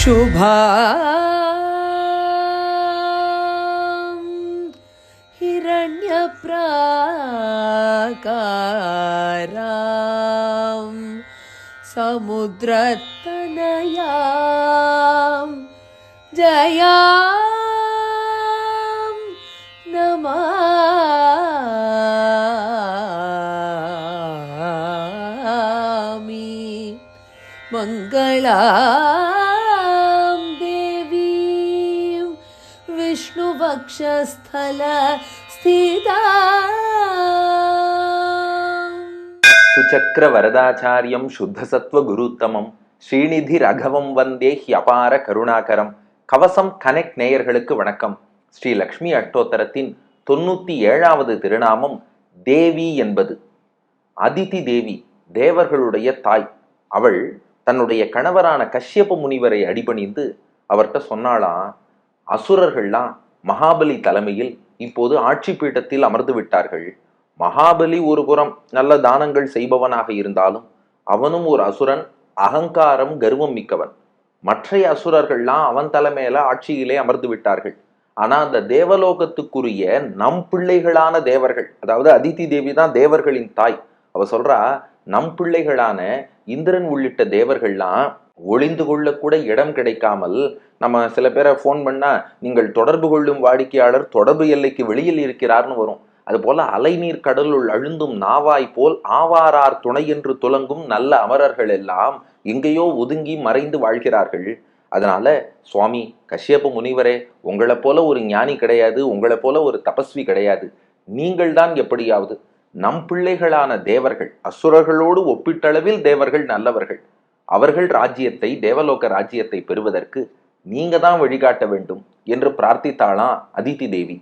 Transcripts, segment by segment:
शुभा हिरण्यप्राकारां समुद्रतनयां जया मङ्गलां देवीं विष्णुवक्षस्थल स्थिता சுச்சக்கர வரதாச்சாரியம் சுத்தசத்வ குருத்தமம் ஸ்ரீநிதி ரகவம் வந்தே ஹியபார கருணாகரம் கவசம் கனெக்ட் நேயர்களுக்கு வணக்கம் ஸ்ரீ லக்ஷ்மி அஷ்டோத்தரத்தின் தொண்ணூத்தி ஏழாவது திருநாமம் தேவி என்பது அதிதி தேவி தேவர்களுடைய தாய் அவள் தன்னுடைய கணவரான கஷ்யப முனிவரை அடிபணிந்து அவர்கிட்ட சொன்னாலாம் அசுரர்கள்லாம் மகாபலி தலைமையில் இப்போது ஆட்சி பீட்டத்தில் அமர்ந்து விட்டார்கள். மகாபலி ஒரு புறம் நல்ல தானங்கள் செய்பவனாக இருந்தாலும் அவனும் ஒரு அசுரன் அகங்காரம் கர்வம் மிக்கவன். மற்றைய அசுரர்கள்லாம் அவன் தலைமையில ஆட்சியிலே அமர்ந்து விட்டார்கள். ஆனா அந்த தேவலோகத்துக்குரிய நம் பிள்ளைகளான தேவர்கள் அதாவது அதித்தி தேவி தான் தேவர்களின் தாய். அவ சொல்றா நம் பிள்ளைகளான இந்திரன் உள்ளிட்ட தேவர்கள்லாம் ஒளிந்து கொள்ளக்கூட இடம் கிடைக்காமல் நம்ம சில பேரை ஃபோன் பண்ணால் நீங்கள் தொடர்பு கொள்ளும் வாடிக்கையாளர் தொடர்பு எல்லைக்கு வெளியில் இருக்கிறார்னு வரும். அதுபோல அலைநீர் கடலுள் அழுந்தும் நாவாய் போல் ஆவாரார் துணை என்று துலங்கும் நல்ல அமரர்கள் எல்லாம் எங்கேயோ ஒதுங்கி மறைந்து வாழ்கிறார்கள். அதனால சுவாமி கஷ்யப முனிவரே உங்களை போல ஒரு ஞானி கிடையாது உங்களை போல ஒரு தபஸ்வி கிடையாது. நீங்கள் தான் எப்படியாவது நம் பிள்ளைகளான தேவர்கள் அசுரர்களோடு ஒப்பிட்டளவில் தேவர்கள் நல்லவர்கள். அவர்கள் ராஜ்யத்தை தேவலோக ராஜ்யத்தை பெறுவதற்கு நீங்க தான் வழிகாட்ட வேண்டும் என்று பிரார்த்தித்தாளாம் அதித்தி தேவி.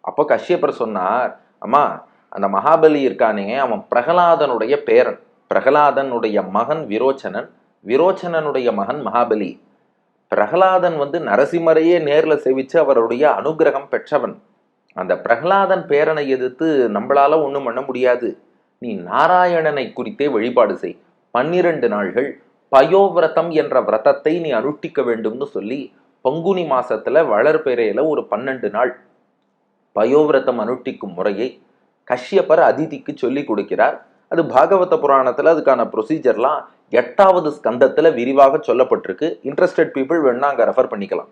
அப்போ கஷ்யப்பர் சொன்னார் அம்மா அந்த மகாபலி இருக்கானே அவன் பிரகலாதனுடைய பேரன். பிரகலாதனுடைய மகன் விரோச்சனன் விரோச்சனனுடைய மகன் மகாபலி. பிரகலாதன் வந்து நரசிம்மரையே நேரில் செவிச்சு அவருடைய அனுகிரகம் பெற்றவன். அந்த பிரகலாதன் பேரனை எதிர்த்து நம்மளால ஒன்றும் பண்ண முடியாது. நீ நாராயணனை குறித்தே வழிபாடு செய். பன்னிரண்டு நாள்கள் பயோவிரதம் என்ற விரதத்தை நீ அனுஷ்டிக்க வேண்டும்னு சொல்லி பங்குனி மாசத்துல வளர்பெறையில ஒரு பன்னெண்டு நாள் பயோவிரதம் அனுஷ்டிக்கும் முறையை கஷ்யப்பர் அதிதிக்கு சொல்லி கொடுக்கிறார். அது பாகவத புராணத்துல அதுக்கான ப்ரொசீஜர்லாம் எட்டாவது ஸ்கந்தத்துல விரிவாக சொல்லப்பட்டிருக்கு. இன்ட்ரெஸ்டட் பீப்புள் வேணா அங்கே ரெஃபர் பண்ணிக்கலாம்.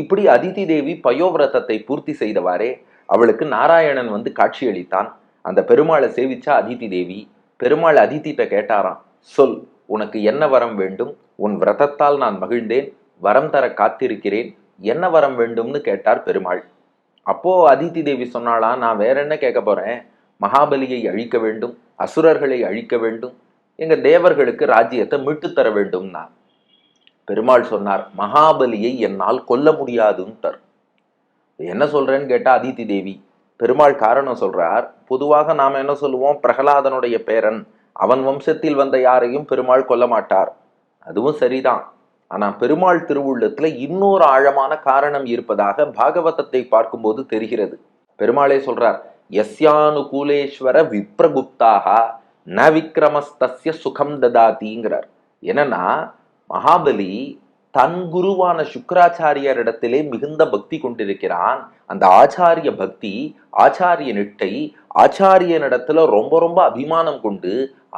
இப்படி அதிதி தேவி பயோவிரதத்தை பூர்த்தி செய்தவாறே அவளுக்கு நாராயணன் வந்து காட்சியளித்தான். அந்த பெருமாளை சேவிச்சா அதிதி தேவி பெருமாள் அதித்திட்ட கேட்டாராம் சொல் உனக்கு என்ன வரம் வேண்டும்? உன் விரதத்தால் நான் மகிழ்ந்தேன் வரம் தர காத்திருக்கிறேன் என்ன வரம் வேண்டும்னு கேட்டார் பெருமாள். அப்போ அதிதி தேவி சொன்னாலாம் நான் வேற என்ன கேட்க போறேன்? மகாபலியை அழிக்க வேண்டும் அசுரர்களை அழிக்க வேண்டும் எங்க தேவர்களுக்கு ராஜ்யத்தை மீட்டு தர வேண்டும்னா. பெருமாள் சொன்னார் மகாபலியை என்னால் கொல்ல முடியாதுன்ட்டார் என்ன சொல்றேன்னு கேட்டா அதித்தி தேவி. பெருமாள் காரணம் சொல்றார் பொதுவாக நாம் என்ன சொல்லுவோம்? பிரகலாதனுடைய பேரன். அவன் வம்சத்தில் வந்த யாரையும் பெருமாள் கொல்ல மாட்டார். அதுவும் சரிதான். ஆனா பெருமாள் திருவுள்ளத்துல இன்னொரு ஆழமான காரணம் இருப்பதாக பாகவதத்தை பார்க்கும்போது தெரிகிறது. பெருமாளே சொல்றார் எஸ்யானுகூலேஸ்வர விப்ரகுப்தாக ந விக்ரமஸ்தஸ்ய சுகம் ததாதிங்கிறார். என்னன்னா மகாபலி தன் குருவான சுக்கராச்சாரியரிடத்திலே மிகுந்த பக்தி கொண்டிருக்கிறான். அந்த ஆச்சாரிய பக்தி ஆச்சாரிய நிட்டை ஆச்சாரியனிடத்துல ரொம்ப ரொம்ப அபிமானம் கொண்டு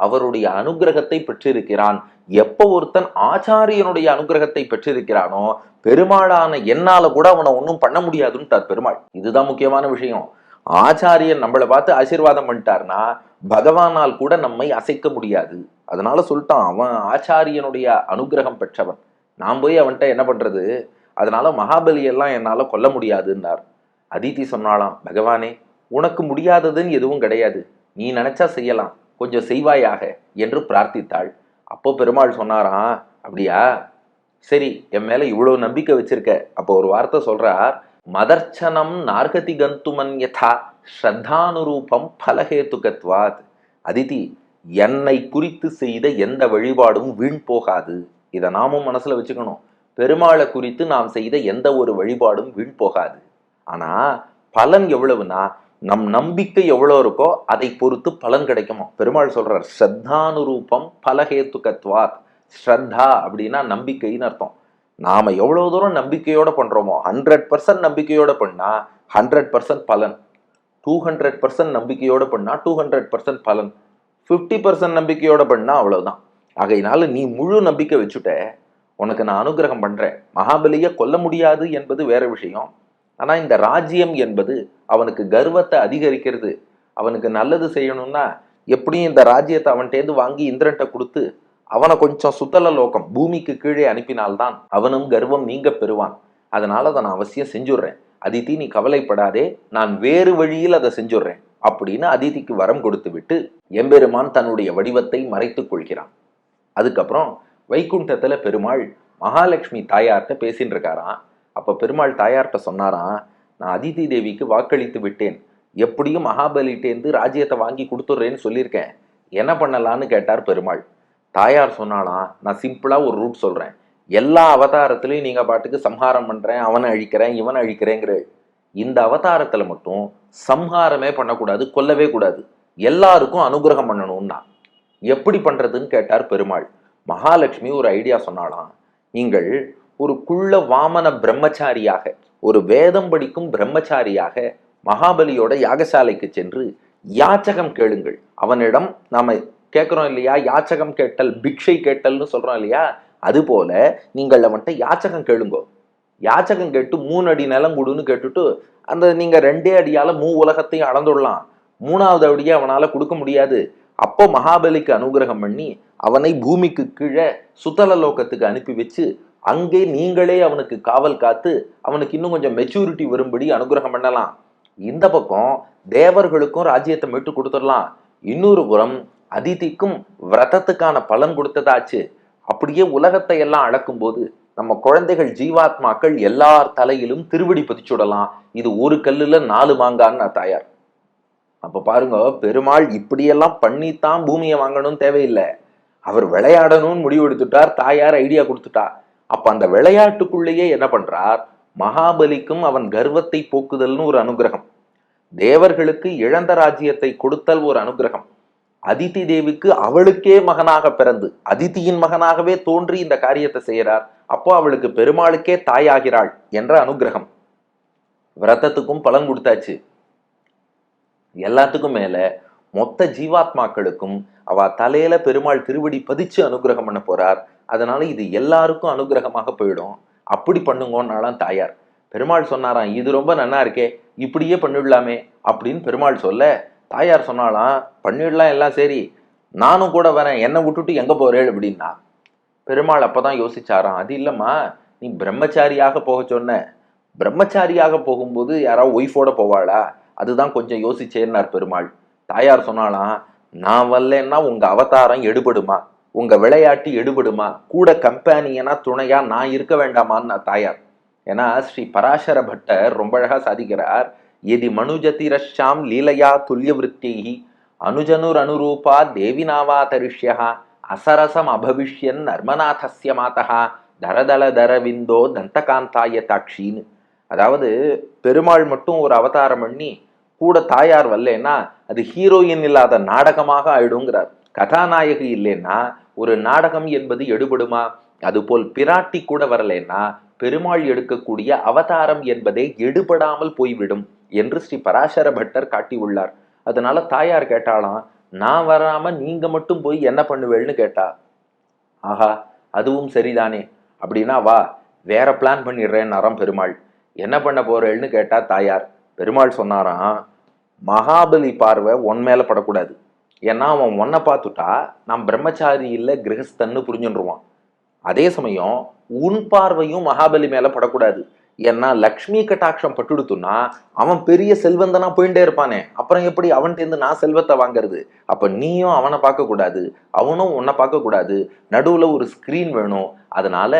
அவருடைய அனுகிரகத்தை பெற்றிருக்கிறான். எப்ப ஒருத்தன் ஆச்சாரியனுடைய அனுகிரகத்தை பெற்றிருக்கிறானோ பெருமாளான என்னால கூட அவனை ஒன்றும் பண்ண முடியாதுன்ட்டார் பெருமாள். இதுதான் முக்கியமான விஷயம். ஆச்சாரியன் நம்மளை பார்த்து ஆசீர்வாதம் பண்ணிட்டார்னா பகவானால் கூட நம்மை அசைக்க முடியாது. அதனால சொல்லிட்டான் அவன் ஆச்சாரியனுடைய அனுகிரகம் பெற்றவன். நான் போய் அவன்கிட்ட என்ன பண்றது? அதனால மகாபலியெல்லாம் என்னால் கொல்ல முடியாதுன்னார். அதித்தி சொன்னாலாம் பகவானே உனக்கு முடியாததுன்னு எதுவும் கிடையாது. நீ நினைச்சா செய்யலாம். கொஞ்சம் செய்வாயாக என்று பிரார்த்தித்தாள். அப்போ பெருமாள் சொன்னாராம் அப்படியா? சரி என் மேல இவ்வளவு நம்பிக்கை வச்சிருக்க. அப்போ ஒரு வார்த்தை சொல்றார் மதர்ச்சனம் நார்கதி கந்துமன் யதா ஸ்ரத்தானுரூபம் பலஹேத்துகத்வாத். அதிதி என்னை குறித்து செய்த எந்த வழிபாடும் வீண் போகாது. இதை நாமும் மனசில் வச்சுக்கணும். பெருமாளை குறித்து நாம் செய்த எந்த ஒரு வழிபாடும் வீண் போகாது. ஆனால் பலன் எவ்வளவுனா நம் நம்பிக்கை எவ்வளோ இருக்கோ அதை பொறுத்து பலன் கிடைக்குமா? பெருமாள் சொல்கிறார் ஸ்ரத்தானுரூபம் பலஹேத்துகத்வாத். ஸ்ரத்தா அப்படின்னா நம்பிக்கைன்னு அர்த்தம். நாம் எவ்வளோ தூரம் நம்பிக்கையோடு பண்ணுறோமோ ஹண்ட்ரட் பர்சன்ட் நம்பிக்கையோடு பண்ணால் ஹண்ட்ரட் பர்சன்ட் பலன். டூ ஹண்ட்ரட் பர்சன்ட் நம்பிக்கையோடு பண்ணால் டூ ஹண்ட்ரட் பர்சன்ட் பலன். ஃபிஃப்டி பர்சன்ட் நம்பிக்கையோடு பண்ணால் அவ்வளோதான் ஆகையினால நீ முழு நம்பிக்கை வச்சுட்ட உனக்கு நான் அனுகிரகம் பண்ணுறேன் மகாபலியை கொல்ல முடியாது என்பது வேற விஷயம். ஆனால் இந்த ராஜ்யம் என்பது அவனுக்கு கர்வத்தை அதிகரிக்கிறது. அவனுக்கு நல்லது செய்யணும்னா எப்படியும் இந்த ராஜ்யத்தை அவன்கிட்டேருந்து வாங்கி இந்திரன்ட்ட கொடுத்து அவனை கொஞ்சம் சுத்தல லோகம். பூமிக்கு கீழே அனுப்பினால்தான் அவனும் கர்வம் நீங்க பெறுவான். அதனால அதை நான் அவசியம் செஞ்சுடுறேன் அதித்தி நீ கவலைப்படாதே. நான் வேறு வழியில் அதை செஞ்சுடுறேன் அப்படின்னு அதிதிக்கு வரம் கொடுத்து விட்டு எம்பெருமான் தன்னுடைய வடிவத்தை மறைத்துக் கொள்கிறான். அதுக்கப்புறம் வைகுண்டத்துல பெருமாள் மகாலட்சுமி தாயார்கிட்ட பேசின்னு இருக்காராம். அப்ப பெருமாள் தாயார்கிட்ட சொன்னாராம் நான் அதிதி தேவிக்கு வாக்களித்து விட்டேன். எப்படியும் மகாபலிட்டேந்து ராஜ்யத்தை வாங்கி கொடுத்துட்றேன்னு சொல்லியிருக்கேன். என்ன பண்ணலான்னு கேட்டார் பெருமாள். தாயார் சொன்னாலாம் நான் சிம்பிளாக ஒரு ரூட் சொல்கிறேன் எல்லா அவதாரத்திலையும் நீங்கள் பாட்டுக்கு சம்ஹாரம் பண்ணுறேன் அவனை அழிக்கிறேன் இவனை அழிக்கிறேங்கிற இந்த அவதாரத்தில் மட்டும் சம்ஹாரமே பண்ணக்கூடாது கொல்லவே கூடாது. எல்லாருக்கும் அனுகிரகம் பண்ணணும்னா எப்படி பண்ணுறதுன்னு கேட்டார் பெருமாள். மகாலட்சுமி ஒரு ஐடியா சொன்னாலாம் நீங்கள் ஒரு குள்ள வாமன பிரம்மச்சாரியாக ஒரு வேதம் படிக்கும் பிரம்மச்சாரியாக மகாபலியோட யாகசாலைக்கு சென்று யாச்சகம் கேளுங்கள். அவனிடம் நாம் கேட்குறோம் இல்லையா? யாச்சகம் கேட்டல் பிக்ஷை கேட்டல்னு சொல்கிறோம் இல்லையா? அதுபோல நீங்கள் அவன்கிட்ட யாச்சகம் கேளுங்கோ. யாச்சகம் கேட்டு மூணு அடி நிலம் கொடுன்னு கேட்டுட்டு அந்த நீங்கள் ரெண்டே அடியால் மூ உலகத்தையும் அளந்துடலாம். மூணாவது அடியை அவனால் கொடுக்க முடியாது. அப்போ மகாபலிக்கு அனுகிரகம் பண்ணி அவனை பூமிக்கு கீழே சுத்தல லோகத்துக்கு அனுப்பி வச்சு அங்கே நீங்களே அவனுக்கு காவல் காத்து அவனுக்கு இன்னும் கொஞ்சம் மெச்சூரிட்டி வரும்படி அனுகிரகம் பண்ணலாம். இந்த பக்கம் தேவர்களுக்கும் ராஜ்யத்தை மீட்டு கொடுத்துடலாம். இன்னொரு புறம் அதிதிக்கும் விரதத்துக்கான பலன் கொடுத்ததாச்சு. அப்படியே உலகத்தை எல்லாம் அளக்கும்போது நம்ம குழந்தைகள் ஜீவாத்மாக்கள் எல்லார் தலையிலும் திருவடி பதிச்சுடலாம். இது ஒரு கல்லுல நாலு மாங்கான்னு தாயார். அப்ப பாருங்க பெருமாள் இப்படியெல்லாம் பண்ணித்தான் பூமியை வாங்கணும்னு தேவையில்லை. அவர் விளையாடணும்னு முடிவு எடுத்துட்டார் தாயார் ஐடியா கொடுத்துட்டா. அப்ப அந்த விளையாட்டுக்குள்ளேயே என்ன பண்றார்? மகாபலிக்கும் அவன் கர்வத்தை போக்குதல்னு ஒரு அனுகிரகம். தேவர்களுக்கு இழந்த ராஜ்யத்தை கொடுத்தல் ஒரு அனுகிரகம். அதித்தி தேவிக்கு அவளுக்கே மகனாக பிறந்து அதித்தியின் மகனாகவே தோன்றி இந்த காரியத்தை செய்யறார் அப்போ அவளுக்கு பெருமாளுக்கே தாயாகிறாள் என்ற அனுகிரகம். விரதத்துக்கும் பலன் கொடுத்தாச்சு. எல்லாத்துக்கும் மேல மொத்த ஜீவாத்மாக்களுக்கும் அவ தலையில பெருமாள் திருவடி பதிச்சு அனுகிரகம் பண்ண போறார். அதனால இது எல்லாருக்கும் அனுகிரகமாக போயிடும். அப்படி பண்ணுங்கன்னாலாம் தாயார். பெருமாள் சொன்னாராம் இது ரொம்ப நன்னா இருக்கே இப்படியே பண்ணிடலாமே அப்படின்னு பெருமாள் சொல்ல தாயார் சொன்னாலாம் பண்ணிடலாம் எல்லாம் சரி நானும் கூட வரேன் என்னை விட்டுட்டு எங்கே போறேள் அப்படின்னா. பெருமாள் அப்போ தான் யோசிச்சாராம் அது இல்லைம்மா நீ பிரம்மச்சாரியாக போக சொன்ன. பிரம்மச்சாரியாக போகும்போது யாராவது ஒய்ஃபோட போவாளா? அதுதான் கொஞ்சம் யோசிச்சேன்னார் பெருமாள். தாயார் சொன்னாலாம் நான் வரலன்னா உங்கள் அவதாரம் எடுபடுமா? உங்கள் விளையாட்டு எடுபடுமா? கூட கம்பேனியனா துணையாக நான் இருக்க வேண்டாமான்னு தாயார். ஏன்னா ஸ்ரீ பராசர பட்டர் ரொம்ப அழகாக சாதிக்கிறார் எதி மனுஜதிரஷாம் லீலையா துல்லிய விற்த்திஹி அனுஜனுர் அனுரூபா தேவினாவா அசரசம் அபவிஷ்யன் நர்மநாதஸ்ய மாதா தரதள தரவிந்தோ தந்தகாந்தாய தாட்சின்னு அதாவது பெருமாள் மட்டும் ஒரு அவதாரம் பண்ணி கூட தாயார் வரலன்னா அது ஹீரோயின் இல்லாத நாடகமாக ஆயிடுங்கிறார். கதாநாயகி இல்லைன்னா ஒரு நாடகம் என்பது எடுபடுமா? அதுபோல் பிராட்டி கூட வரலேன்னா பெருமாள் எடுக்கக்கூடிய அவதாரம் என்பதே எடுபடாமல் போய்விடும். என்று ஸ்ரீ பராசர பட்டர் காட்டியுள்ளார். அதனால தாயார் கேட்டாலாம் நான் வராம நீங்க மட்டும் போய் என்ன பண்ணுவேள்னு கேட்டா? ஆஹா அதுவும் சரிதானே. அப்படின்னா வா வேற பிளான் பண்ணிடுறேன் நரம் பெருமாள். என்ன பண்ண போறேன்னு கேட்டா தாயார். பெருமாள் சொன்னாராம் மகாபலி பார்வை உன் மேல படக்கூடாது. ஏன்னா அவன் உன்னை பார்த்துட்டா நான் பிரம்மச்சாரி இல்லை கிரகஸ்தன்னு புரிஞ்சுருவான் அதே சமயம் உன் பார்வையும் மகாபலி மேல படக்கூடாது. ஏன்னா லக்ஷ்மி கட்டாட்சம் பட்டுடுத்துன்னா அவன் பெரிய செல்வந்தனா போயிட்டே இருப்பானே. அப்புறம் எப்படி அவன்கிட்ட நான் செல்வத்தை வாங்குறது? அப்ப நீயும் அவனை பார்க்க கூடாது அவனும் உன்னை பார்க்க கூடாது நடுவுல ஒரு ஸ்கிரீன் வேணும். அதனால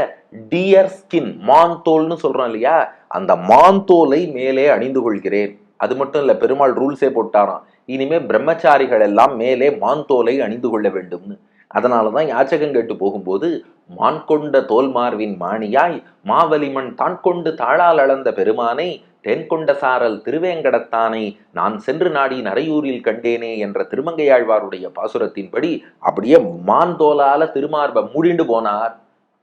டியர் ஸ்கின் மான்தோல்னு சொல்றோம் இல்லையா? அந்த மான்தோலை மேலே அணிந்து கொள்கிறேன். அது மட்டும் இல்ல பெருமாள் ரூல்ஸே போட்டாராம். இனிமே பிரம்மச்சாரிகள் எல்லாம் மேலே மான்தோலை அணிந்து கொள்ள வேண்டும்னு. அதனாலதான் யாச்சகம் கேட்டு போகும்போது மான் கொண்ட தோல்மார்வின் மாணியாய் மாவலிமன் தான் கொண்டு தாளால் அளந்த பெருமானை தென்கொண்ட சாரல் திருவேங்கடத்தானை நான் சென்று நாடி நரையூரில் கண்டேனே என்ற திருமங்கையாழ்வாருடைய பாசுரத்தின்படி அப்படியே மாந்தோலால திருமார்பை மூடிண்டு போனார்.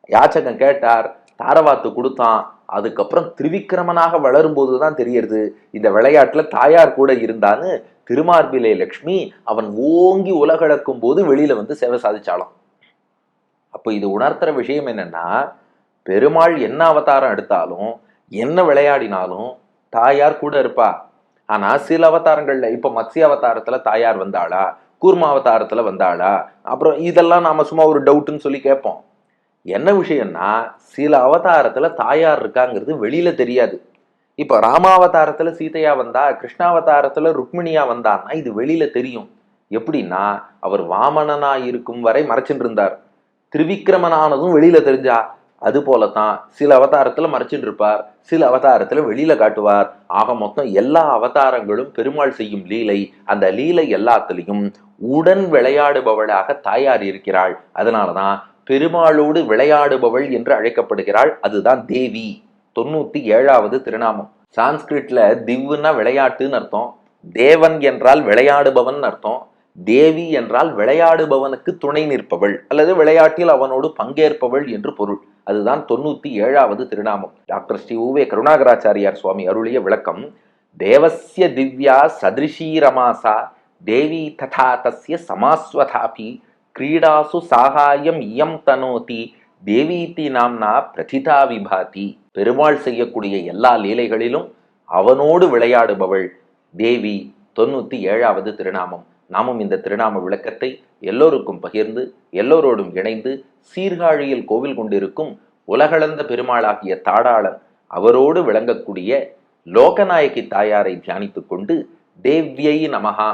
யாச்சகம் கேட்டார் தாரவாத்து கொடுத்தான். அதுக்கப்புறம் திருவிக்கிரமனாக வளரும்போது தான் தெரியறது. இந்த விளையாட்டுல தாயார் கூட இருந்தான்னு திருமார்பிலே லக்ஷ்மி அவன் ஓங்கி உலகளக்கும் போது வெளியில வந்து சேவை சாதிச்சாலாம் அப்போ இது உணர்த்துற விஷயம் என்னன்னா பெருமாள் என்ன அவதாரம் எடுத்தாலும் என்ன விளையாடினாலும் தாயார் கூட இருப்பா. ஆனா சில அவதாரங்கள்ல இப்ப மத்ஸ்ய அவதாரத்துல தாயார் வந்தாளா? கூர்மா அவதாரத்துல வந்தாளா? அப்புறம் இதெல்லாம் நாம சும்மா ஒரு டவுட்னு சொல்லி கேட்போம். என்ன விஷயம்னா சில அவதாரத்துல தாயார் இருக்காங்கிறது வெளியில தெரியாது. இப்ப ராமாவதாரத்துல சீதையா வந்தா கிருஷ்ணாவதாரத்துல ருக்மிணியா வந்தான்னா இது வெளியில தெரியும். எப்படின்னா அவர் வாமனனா இருக்கும் வரை மறைச்சிட்டு இருந்தார் திருவிக்கிரமனானதும் வெளியில தெரிஞ்சா அது போலத்தான் சில அவதாரத்துல மறைச்சிட்டு இருப்பார் சில அவதாரத்துல வெளியில காட்டுவார். ஆக மொத்தம் எல்லா அவதாரங்களும் பெருமாள் செய்யும் லீலை அந்த லீலை எல்லாத்துலயும் உடன் விளையாடுபவளாக தாயார் இருக்கிறாள். அதனாலதான் பெருமாளோடு விளையாடுபவள் என்று அழைக்கப்படுகிறாள். அதுதான் தேவி. தொண்ணூத்தி ஏழாவது திருநாமம். சான்ஸ்கிரிட்ல திவ்னா விளையாட்டுன்னு அர்த்தம். தேவன் என்றால் விளையாடுபவன் அர்த்தம். தேவி என்றால் விளையாடுபவனுக்கு துணை நிற்பவள் அல்லது விளையாட்டில் அவனோடு பங்கேற்பவள் என்று பொருள். அதுதான் தொண்ணூத்தி ஏழாவது திருநாமம். டாக்டர் ஸ்ரீ உவே கருணாகராச்சாரியார் சுவாமி அருளிய விளக்கம். தேவசிய திவ்யா சதிருஷீரமாசா தேவி ததா தஸ்ய சமாஸ்வதாபி கிரீடாசு சாகாயம் இயம் தனோதி தேவீதி நாம்னா பிரதிதா விபாதி. பெருமாள் செய்யக்கூடிய எல்லா லீலைகளிலும் அவனோடு விளையாடுபவள் தேவி. தொண்ணூத்தி ஏழாவது திருநாமம். நாமும் இந்த திருநாம விளக்கத்தை எல்லோருக்கும் பகிர்ந்து எல்லோரோடும் இணைந்து சீர்காழியில் கோவில் கொண்டிருக்கும் உலகளந்த பெருமாளாகிய தாடாளன் அவரோடு விளங்கக்கூடிய லோகநாயகி தாயாரை தியானித்துக் கொண்டு தேவ்யை நமகா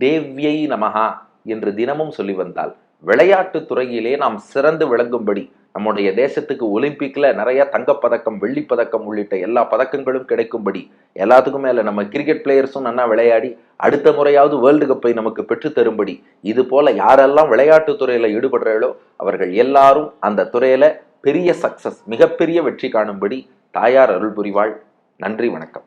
தேவ்யை நமகா என்று தினமும் சொல்லி வந்தால் விளையாட்டு துறையிலே நாம் சிறந்து விளங்கும்படி நம்முடைய தேசத்துக்கு ஒலிம்பிக்ல நிறைய தங்கப்பதக்கம் வெள்ளிப்பதக்கம் உள்ளிட்ட எல்லா பதக்கங்களும் கிடைக்கும்படி எல்லாத்துக்கும் மேல நம்ம கிரிக்கெட் பிளேயர்ஸும் நல்லா விளையாடி அடுத்த முறையாவது வேர்ல்டு கப்பை நமக்கு பெற்று தரும்படி இது போல யாரெல்லாம் விளையாட்டுத் துறையில ஈடுபடுறாளோ அவர்கள் எல்லாரும் அந்த துறையில பெரிய சக்சஸ் மிகப்பெரிய வெற்றி காணும்படி தாயார் அருள் புரிவாள் நன்றி வணக்கம்.